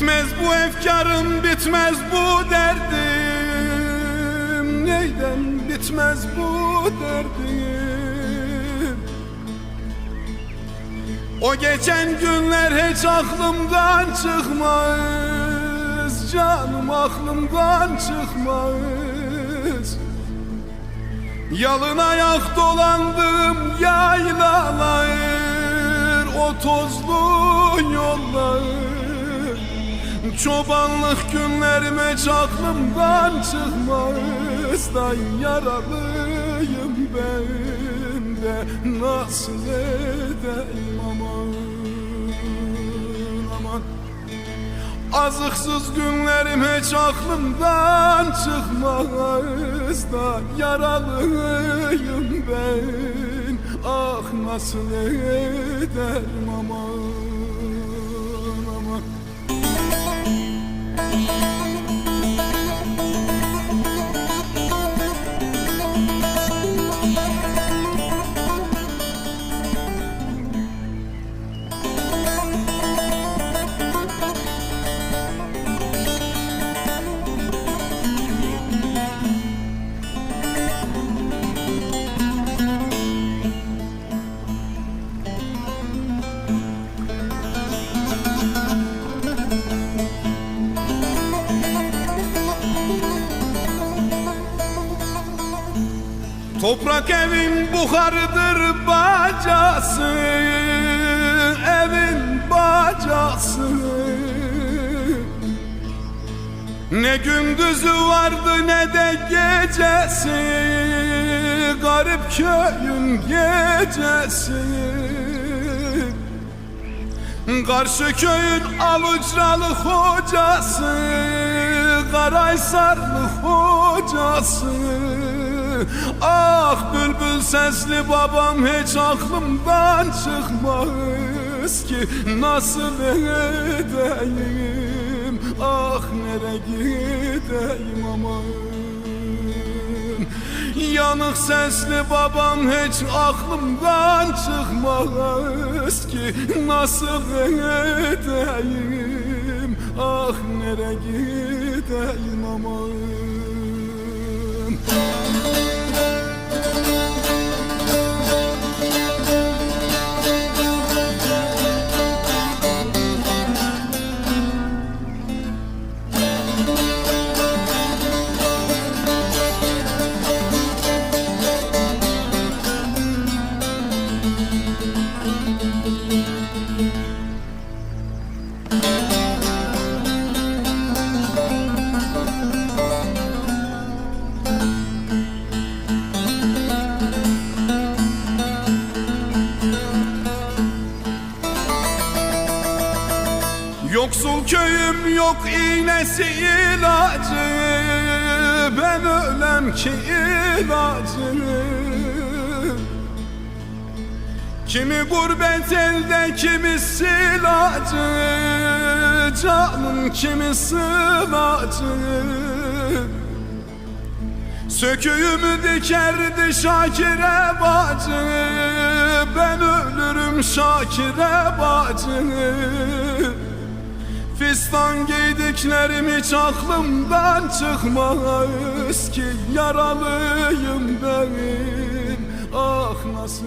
Bitmez bu efkarım, bitmez bu derdim. Neyden bitmez bu derdim? O geçen günler hiç aklımdan çıkmaz Canım aklımdan çıkmaz. Yalın ayak dolandım yaylalar O tozlu Çobanlık günlerime hiç aklımdan çıkmaz yaralıyım ben de. Nasıl edeyim aman aman. Azıksız günlerim hiç aklımdan çıkmaz. Da Yaralıyım ben. Ah nasıl ederim aman Toprak evin buharıdır bacası Evin bacası. Ne gündüzü vardı ne de gecesi Garip köyün gecesi. Karşı köyün alucralı hocası Karaysarlı hocası Ah bülbül sesli babam hiç aklımdan çıkmaz ki. Nasıl edeyim? Ah nere gideyim aman? Yanık sesli babam hiç aklımdan çıkmaz ki. Nasıl edeyim? Ah nere gideyim aman Yoksul köyüm yok iğnesi ilacı. Ben ölem ki ilacı. Kimi gurbet elde kimi silacı. Canım kimi sılacı Söküğümü dikerdi Şakir'e bacı. Ben ölürüm Şakir'e bacı Fistan giydiklerim hiç aklımdan çıkmaz ki Yaralıyım benim. Ah nasıl